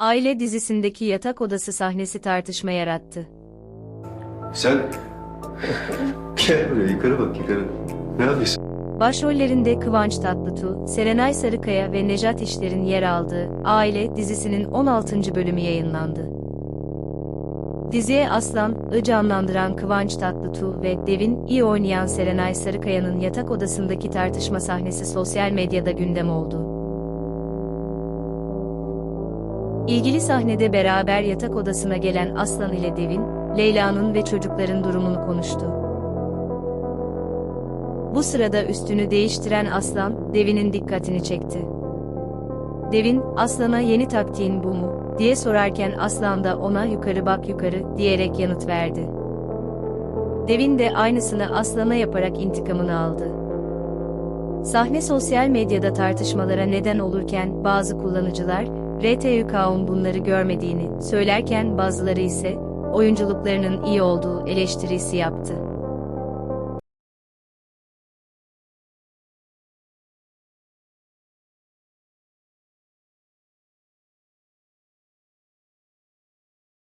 Aile dizisindeki yatak odası sahnesi tartışma yarattı. Sen... Gel buraya yukarı bak yukarı. Ne yapıyorsun? Başrollerinde Kıvanç Tatlıtuğ, Serenay Sarıkaya ve Nejat İşler'in yer aldığı Aile dizisinin 16. bölümü yayınlandı. Diziye Aslan, I canlandıran Kıvanç Tatlıtuğ ve Devin, iyi oynayan Serenay Sarıkaya'nın yatak odasındaki tartışma sahnesi sosyal medyada gündem oldu. İlgili sahnede beraber yatak odasına gelen Aslan ile Devin, Leyla'nın ve çocukların durumunu konuştu. Bu sırada üstünü değiştiren Aslan, Devin'in dikkatini çekti. Devin, Aslan'a yeni taktiğin bu mu, diye sorarken Aslan da ona yukarı bak yukarı, diyerek yanıt verdi. Devin de aynısını Aslan'a yaparak intikamını aldı. Sahne sosyal medyada tartışmalara neden olurken bazı kullanıcılar, RTÜK'un bunları görmediğini söylerken bazıları ise, oyunculuklarının iyi olduğu eleştirisi yaptı.